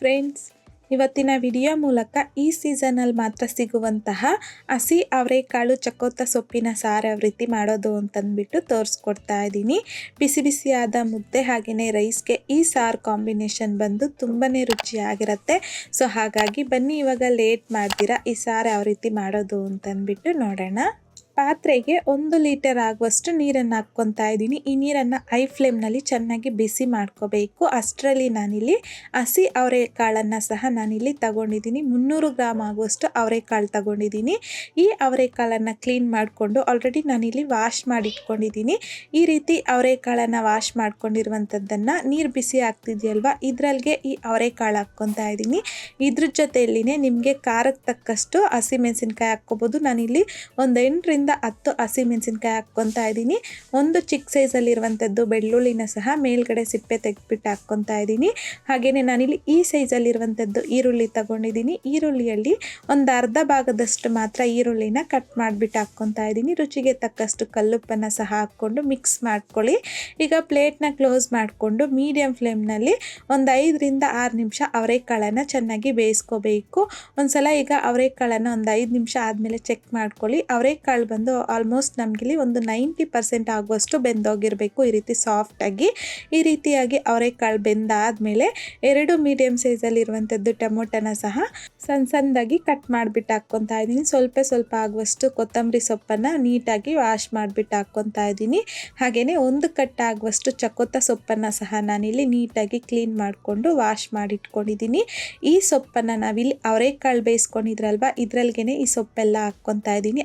Friends. ಇವತ್ತಿನ video ಮೂಲಕ ಈ ಸೀಸನಲ್ಲಿ ಮಾತ್ರ ಸಿಗುವಂತಹ ಹಸಿ ಅವರೆಕಾಳು ಚಕೋತ ಸೊಪ್ಪಿನ ಸಾರು ಯಾವ ರೀತಿ ಮಾಡೋದು ಅಂತಂದ್ಬಿಟ್ಟು ತೋರಿಸ್ಕೊಡ್ತಾ ಇದ್ದೀನಿ. ಬಿಸಿ ಬಿಸಿಯಾದ ಮುದ್ದೆ ಹಾಗೆಯೇ ರೈಸ್ಗೆ ಈ ಸಾರು ಕಾಂಬಿನೇಷನ್ ಬಂದು ತುಂಬಾ ರುಚಿಯಾಗಿರುತ್ತೆ. ಸೊ ಹಾಗಾಗಿ ಬನ್ನಿ ಇವಾಗ ಲೇಟ್ ಮಾಡ್ತೀರಾ ಈ ಸಾರು ಯಾವ ರೀತಿ ಮಾಡೋದು ಅಂತಂದ್ಬಿಟ್ಟು ನೋಡೋಣ. ಪಾತ್ರೆಗೆ ಒಂದು ಲೀಟರ್ ಆಗುವಷ್ಟು ನೀರನ್ನು ಹಾಕ್ಕೊತಾ ಇದ್ದೀನಿ. ಈ ನೀರನ್ನು ಐ ಫ್ಲೇಮ್ನಲ್ಲಿ ಚೆನ್ನಾಗಿ ಬಿಸಿ ಮಾಡ್ಕೋಬೇಕು. ಅಷ್ಟರಲ್ಲಿ ನಾನಿಲ್ಲಿ ಹಸಿ ಅವರೆಕಾಳನ್ನು ಸಹ ನಾನಿಲ್ಲಿ ತಗೊಂಡಿದ್ದೀನಿ. ಮುನ್ನೂರು ಗ್ರಾಮ್ ಆಗುವಷ್ಟು ಅವರೆಕಾಳು ತಗೊಂಡಿದ್ದೀನಿ. ಈ ಅವರೆಕಾಳನ್ನು ಕ್ಲೀನ್ ಮಾಡಿಕೊಂಡು ಆಲ್ರೆಡಿ ನಾನಿಲ್ಲಿ ವಾಶ್ ಮಾಡಿ ಇಟ್ಕೊಂಡಿದ್ದೀನಿ ಈ ರೀತಿ ಅವರೆಕಾಳನ್ನು ವಾಶ್ ಮಾಡ್ಕೊಂಡಿರುವಂಥದ್ದನ್ನು ನೀರು ಬಿಸಿ ಆಗ್ತಿದೆಯಲ್ವ ಇದರಲ್ಲಿಗೆ ಈ ಅವರೆಕಾಳು ಹಾಕ್ಕೊತಾ ಇದ್ದೀನಿ. ಇದ್ರ ಜೊತೆಯಲ್ಲಿನೇ ನಿಮಗೆ ಖಾರಕ್ಕೆ ತಕ್ಕಷ್ಟು ಹಸಿಮೆಣಸಿನ್ಕಾಯಿ ಹಾಕ್ಕೋಬೋದು. ನಾನಿಲ್ಲಿ ಒಂದು ಎಂಟರಿಂದ ಹತ್ತು ಹಸಿಮೆಣಸಿನ್ಕಾಯಿ ಹಾಕ್ಕೊತಾ ಇದ್ದೀನಿ. ಒಂದು ಚಿಕ್ಕ ಸೈಜಲ್ಲಿರುವಂಥದ್ದು ಬೆಳ್ಳುಳ್ಳಿನ ಸಹ ಮೇಲ್ಗಡೆ ಸಿಪ್ಪೆ ತೆಗೆದ್ಬಿಟ್ಟು ಹಾಕ್ಕೊತಾ ಇದ್ದೀನಿ. ಹಾಗೆಯೇ ನಾನಿಲ್ಲಿ ಈ ಸೈಜಲ್ಲಿರುವಂಥದ್ದು ಈರುಳ್ಳಿ ತಗೊಂಡಿದ್ದೀನಿ. ಈರುಳ್ಳಿಯಲ್ಲಿ ಒಂದು ಅರ್ಧ ಭಾಗದಷ್ಟು ಮಾತ್ರ ಈರುಳ್ಳಿನ ಕಟ್ ಮಾಡಿಬಿಟ್ಟು ಹಾಕ್ಕೊತಾ ಇದ್ದೀನಿ. ರುಚಿಗೆ ತಕ್ಕಷ್ಟು ಕಲ್ಲುಪ್ಪನ್ನು ಸಹ ಹಾಕ್ಕೊಂಡು ಮಿಕ್ಸ್ ಮಾಡ್ಕೊಳ್ಳಿ. ಈಗ ಪ್ಲೇಟ್ನ ಕ್ಲೋಸ್ ಮಾಡಿಕೊಂಡು ಮೀಡಿಯಮ್ ಫ್ಲೇಮ್ನಲ್ಲಿ ಒಂದು ಐದರಿಂದ ಆರು ನಿಮಿಷ ಅವರೆಕಾಳನ್ನು ಚೆನ್ನಾಗಿ ಬೇಯಿಸ್ಕೋಬೇಕು. ಒಂದ್ಸಲ ಈಗ ಅವರೆಕಾಳನ್ನು ಒಂದು ಐದು ನಿಮಿಷ ಆದಮೇಲೆ ಚೆಕ್ ಮಾಡ್ಕೊಳ್ಳಿ. ಅವರೆಕಾಳು ಬಂದು ಆಲ್ಮೋಸ್ಟ್ ನಮಗಿಲ್ಲಿ ಒಂದು ನೈಂಟಿ ಪರ್ಸೆಂಟ್ ಆಗುವಷ್ಟು ಬೆಂದೋಗಿರಬೇಕು ಈ ರೀತಿ ಸಾಫ್ಟಾಗಿ ಈ ರೀತಿಯಾಗಿ ಅವರೆಕಾಳು ಬೆಂದಾದಮೇಲೆ ಎರಡು ಮೀಡಿಯಮ್ ಸೈಜಲ್ಲಿರುವಂಥದ್ದು ಟೊಮೊಟೊನ ಸಹ ಸಣ್ಣ ಸಣ್ಣದಾಗಿ ಕಟ್ ಮಾಡಿಬಿಟ್ಟು ಹಾಕ್ಕೊತಾ ಇದ್ದೀನಿ. ಸ್ವಲ್ಪ ಸ್ವಲ್ಪ ಆಗುವಷ್ಟು ಕೊತ್ತಂಬರಿ ಸೊಪ್ಪನ್ನು ನೀಟಾಗಿ ವಾಶ್ ಮಾಡಿಬಿಟ್ಟು ಹಾಕ್ಕೊತಾ ಇದ್ದೀನಿ. ಹಾಗೆಯೇ ಒಂದು ಕಟ್ ಆಗುವಷ್ಟು ಚಕೋತ ಸೊಪ್ಪನ್ನು ಸಹ ನಾನಿಲ್ಲಿ ನೀಟಾಗಿ ಕ್ಲೀನ್ ಮಾಡಿಕೊಂಡು ವಾಶ್ ಮಾಡಿಟ್ಕೊಂಡಿದ್ದೀನಿ. ಈ ಸೊಪ್ಪನ್ನು ನಾವಿಲ್ಲಿ ಅವರೆಕಾಳು ಬೇಯಿಸ್ಕೊಂಡಿದ್ರಲ್ವ? ಇದ್ರಲ್ಲಿಗೆ ಈ ಸೊಪ್ಪೆಲ್ಲ ಹಾಕ್ಕೊತಾ ಇದ್ದೀನಿ.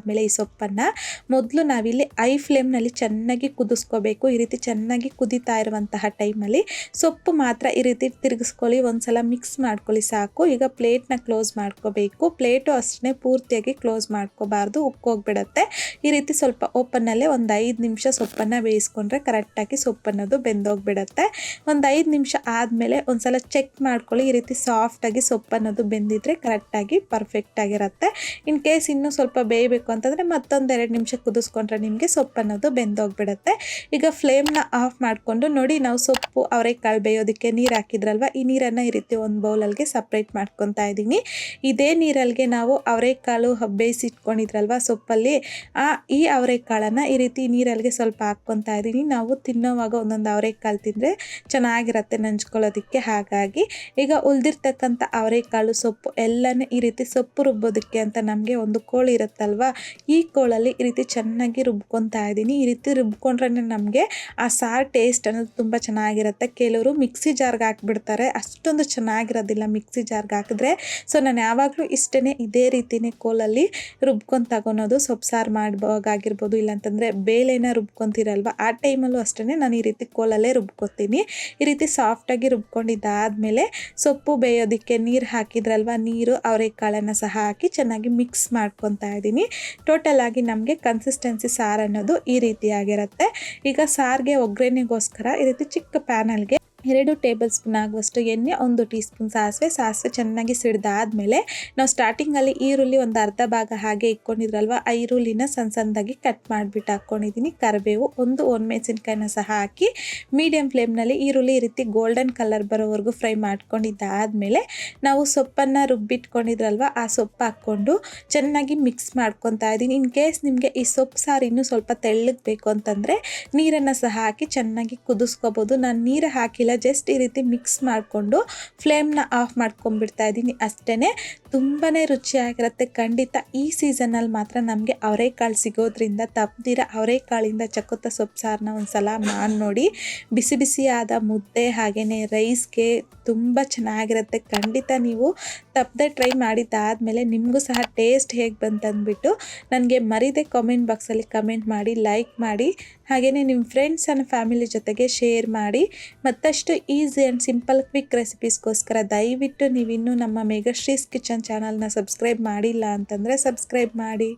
ಹಾಕ್ಕೊಂಡಿದ್ದಾದಮೇಲೆ ಈ ಸೊಪ್ಪನ್ನು ಮೊದಲು ನಾವಿಲ್ಲಿ ಐ ಫ್ಲೇಮ್ನಲ್ಲಿ ಚೆನ್ನಾಗಿ ಕುದಿಸ್ಕೋಬೇಕು. ಈ ರೀತಿ ಚೆನ್ನಾಗಿ ಕುದಿತಾ ಇರುವಂತಹ ಟೈಮಲ್ಲಿ ಸೊಪ್ಪು ಮಾತ್ರ ಈ ರೀತಿ ತಿರುಗಿಸ್ಕೊಳ್ಳಿ, ಒಂದ್ಸಲ ಮಿಕ್ಸ್ ಮಾಡ್ಕೊಳ್ಳಿ ಸಾಕು. ಈಗ ಪ್ಲೇಟ್ನ ಕ್ಲೋಸ್ ಮಾಡ್ಕೋಬೇಕು. ಪ್ಲೇಟು ಅಷ್ಟೇ ಪೂರ್ತಿಯಾಗಿ ಕ್ಲೋಸ್ ಮಾಡ್ಕೋಬಾರ್ದು ಉಕ್ಕೋಗ್ಬಿಡತ್ತೆ ಈ ರೀತಿ ಸ್ವಲ್ಪ ಓಪನ್ನಲ್ಲೇ ಒಂದು ಐದು ನಿಮಿಷ ಸೊಪ್ಪನ್ನು ಬೇಯಿಸ್ಕೊಂಡ್ರೆ ಕರೆಕ್ಟಾಗಿ ಸೊಪ್ಪನ್ನೋದು ಬೆಂದೋಗ್ಬಿಡತ್ತೆ. ಒಂದು ಐದು ನಿಮಿಷ ಆದಮೇಲೆ ಒಂದ್ಸಲ ಚೆಕ್ ಮಾಡ್ಕೊಳ್ಳಿ, ಈ ರೀತಿ ಸಾಫ್ಟಾಗಿ ಸೊಪ್ಪನ್ನೋದು ಬೆಂದಿದ್ರೆ ಕರೆಕ್ಟಾಗಿ ಪರ್ಫೆಕ್ಟಾಗಿರುತ್ತೆ. ಇನ್ ಕೇಸ್ ಇನ್ನೂ ಸ್ವಲ್ಪ ಬೇಯಬೇಕು ಅಂತಂದರೆ ಮತ್ತೊಂದು ಎರಡು ನಿಮಿಷ ಕುದಿಸ್ಕೊಂಡ್ರೆ ನಿಮಗೆ ಸೊಪ್ಪು ಅನ್ನೋದು ಬೆಂದೋಗ್ಬಿಡುತ್ತೆ. ಈಗ ಫ್ಲೇಮ್ನ ಆಫ್ ಮಾಡಿಕೊಂಡು ನೋಡಿ ನಾವು ಸೊಪ್ಪು ಅವರೆಕಾಳು ಬೇಯೋದಕ್ಕೆ ನೀರು ಹಾಕಿದ್ರಲ್ವ? ಈ ನೀರನ್ನು ಈ ರೀತಿ ಒಂದು ಬೌಲಲ್ಲಿಗೆ ಸಪ್ರೇಟ್ ಮಾಡ್ಕೊತಾ ಇದ್ದೀನಿ ಇದೇ ನೀರಲ್ಲಿಗೆ ನಾವು ಅವರೆಕಾಳು ಬೇಯಿಸಿಟ್ಕೊಂಡಿದ್ರಲ್ವ ಸೊಪ್ಪಲ್ಲಿ? ಆ, ಈ ಅವರೆಕಾಳನ್ನು ಈ ರೀತಿ ನೀರಲ್ಲಿಗೆ ಸ್ವಲ್ಪ ಹಾಕ್ಕೊತಾ ಇದ್ದೀನಿ ನಾವು ತಿನ್ನೋವಾಗ ಒಂದೊಂದು ಅವರೆಕಾಳು ತಿಂದರೆ ಚೆನ್ನಾಗಿರುತ್ತೆ ನಂಚ್ಕೊಳ್ಳೋದಕ್ಕೆ ಹಾಗಾಗಿ. ಈಗ ಉಳಿದಿರ್ತಕ್ಕಂಥ ಅವರೆಕಾಳು ಸೊಪ್ಪು ಎಲ್ಲನೇ ಈ ರೀತಿ ಸೊಪ್ಪು ರುಬ್ಬೋದಕ್ಕೆ ಅಂತ ನಮಗೆ ಒಂದು ಕೋಳಿ ಇರುತ್ತಲ್ವ? ಈ ಕೋಳಲ್ಲಿ ಈ ರೀತಿ ಚೆನ್ನಾಗಿ ರುಬ್ಕೊತಾ ಇದ್ದೀನಿ. ಈ ರೀತಿ ರುಬ್ಕೊಂಡ್ರೆ ನಮಗೆ ಆ ಸಾರು ಟೇಸ್ಟ್ ಅನ್ನೋದು ತುಂಬ ಚೆನ್ನಾಗಿರುತ್ತೆ. ಕೆಲವರು ಮಿಕ್ಸಿ ಜಾರ್ಗೆ ಹಾಕ್ಬಿಡ್ತಾರೆ. ಅಷ್ಟೊಂದು ಚೆನ್ನಾಗಿರೋದಿಲ್ಲ ಮಿಕ್ಸಿ ಜಾರ್ಗೆ ಹಾಕಿದ್ರೆ. ಸೊ ನಾನು ಯಾವಾಗಲೂ ಇಷ್ಟೇ ಇದೇ ರೀತಿಯೇ ಕೋಲಲ್ಲಿ ರುಬ್ಕೊಂಡು ತಗೊಳೋದು. ಸೊಪ್ಪು ಸಾರು ಮಾಡ್ಬೋಗಾಗಿರ್ಬೋದು ಇಲ್ಲಾಂತಂದರೆ ಬೇಳೆನ ರುಬ್ಕೊತೀರಲ್ವ? ಆ ಟೈಮಲ್ಲೂ ಅಷ್ಟೇ ನಾನು ಈ ರೀತಿ ಕೋಲಲ್ಲೇ ರುಬ್ಕೊತೀನಿ. ಈ ರೀತಿ ಸಾಫ್ಟಾಗಿ ರುಬ್ಕೊಂಡಿದ್ದಾದಮೇಲೆ ಸೊಪ್ಪು ಬೇಯೋದಕ್ಕೆ ನೀರು ಹಾಕಿದ್ರಲ್ವ? ನೀರು, ಅವರೆಕಾಳನ್ನು ಸಹ ಹಾಕಿ ಚೆನ್ನಾಗಿ ಮಿಕ್ಸ್ ಮಾಡ್ಕೊತಾ ಇದ್ದೀನಿ. ಟೋಟಲ್ ಆಗಿ ನಮಗೆ ಕನ್ಸಿಸ್ಟೆನ್ಸಿ ಸಾರು ಅನ್ನೋದು ಈ ರೀತಿಯಾಗಿರುತ್ತೆ. ಈಗ ಸಾರಿಗೆ ಒಗ್ಗರಣೆಗೋಸ್ಕರ ಈ ರೀತಿ ಚಿಕ್ಕ ಪ್ಯಾನಲ್ಗೆ ಎರಡು ಟೇಬಲ್ ಸ್ಪೂನ್ ಆಗುವಷ್ಟು ಎಣ್ಣೆ, ಒಂದು ಟೀ ಸ್ಪೂನ್ ಸಾಸಿವೆ. ಸಾಸಿವೆ ಚೆನ್ನಾಗಿ ಸಿಡ್ದಾದ್ಮೇಲೆ ನಾವು ಸ್ಟಾರ್ಟಿಂಗಲ್ಲಿ ಈರುಳ್ಳಿ ಒಂದು ಅರ್ಧ ಭಾಗ ಹಾಗೆ ಇಟ್ಕೊಂಡಿದ್ರಲ್ವ, ಆ ಈರುಳ್ಳಿನ ಸಣ್ಣ ಸಣ್ಣದಾಗಿ ಕಟ್ ಮಾಡಿಬಿಟ್ಟು ಹಾಕ್ಕೊಂಡಿದ್ದೀನಿ ಕರಿಬೇವು ಒಂದು, ಒಣಮೆಣಸಿನ್ಕಾಯಿನ ಸಹ ಹಾಕಿ ಮೀಡಿಯಂ ಫ್ಲೇಮ್ನಲ್ಲಿ ಈರುಳ್ಳಿ ಈ ರೀತಿ ಗೋಲ್ಡನ್ ಕಲರ್ ಬರೋವರೆಗೂ ಫ್ರೈ ಮಾಡ್ಕೊಂಡಿದ್ದಾದ್ಮೇಲೆ ನಾವು ಸೊಪ್ಪನ್ನು ರುಬ್ಬಿಟ್ಕೊಂಡಿದ್ರಲ್ವ, ಆ ಸೊಪ್ಪು ಹಾಕ್ಕೊಂಡು ಚೆನ್ನಾಗಿ ಮಿಕ್ಸ್ ಮಾಡ್ಕೊತಾ ಇದ್ದೀನಿ ಇನ್ ಕೇಸ್ ನಿಮಗೆ ಈ ಸೊಪ್ಪು ಸಾರು ಇನ್ನೂ ಸ್ವಲ್ಪ ತೆಳ್ಳಗೆ ಬೇಕು ಅಂತಂದರೆ ನೀರನ್ನು ಸಹ ಹಾಕಿ ಚೆನ್ನಾಗಿ ಕುದಿಸ್ಕೋಬೋದು. ನಾನು ನೀರು ಹಾಕಿಲ್ಲ ಜಸ್ಟ್ ಈ ರೀತಿ ಮಿಕ್ಸ್ ಮಾಡಿಕೊಂಡು ಫ್ಲೇಮ್ನ ಆಫ್ ಮಾಡ್ಕೊಂಡ್ಬಿಡ್ತಾ ಇದ್ದೀನಿ. ಅಷ್ಟೇ ತುಂಬಾ ರುಚಿಯಾಗಿರುತ್ತೆ. ಖಂಡಿತ ಈ ಸೀಸನಲ್ಲಿ ಮಾತ್ರ ನಮಗೆ ಅವರೆಕಾಳು ಸಿಗೋದ್ರಿಂದ ತಪ್ಪದಿರ ಅವರೆಕಾಳಿಂದ ಚಕ್ಕುತ್ತ ಸೊಪ್ಪು ಸಾರನ್ನ ಒಂದು ಸಲ ಮಾಡಿ ನೋಡಿ. ಬಿಸಿ ಬಿಸಿಯಾದ ಮುದ್ದೆ ಹಾಗೆಯೇ ರೈಸ್ಗೆ ತುಂಬ ಚೆನ್ನಾಗಿರುತ್ತೆ. ಖಂಡಿತ ನೀವು ತಪ್ಪದೆ ಟ್ರೈ ಮಾಡಿದ್ದಾದಮೇಲೆ ನಿಮಗೂ ಸಹ ಟೇಸ್ಟ್ ಹೇಗೆ ಬಂತಂದ್ಬಿಟ್ಟು ನನಗೆ ಮರಿದೆ ಕಾಮೆಂಟ್ ಬಾಕ್ಸಲ್ಲಿ ಕಮೆಂಟ್ ಮಾಡಿ ಲೈಕ್ ಮಾಡಿ ಹಾಗೆಯೇ ನಿಮ್ಮ ಫ್ರೆಂಡ್ಸ್ ಆ್ಯಂಡ್ ಫ್ಯಾಮಿಲಿ ಜೊತೆಗೆ ಶೇರ್ ಮಾಡಿ. ಮತ್ತಷ್ಟು ಈಸಿ ಆ್ಯಂಡ್ ಸಿಂಪಲ್ ಕ್ವಿಕ್ ರೆಸಿಪೀಸ್ಗೋಸ್ಕರ ದಯವಿಟ್ಟು ನೀವಿನ್ನೂ ನಮ್ಮ ಮೇಘಶ್ರೀಸ್ ಕಿಚನ್ ಚಾನಲ್ನ ಸಬ್ಸ್ಕ್ರೈಬ್ ಮಾಡಿಲ್ಲ ಅಂತಂದರೆ ಸಬ್ಸ್ಕ್ರೈಬ್ ಮಾಡಿ.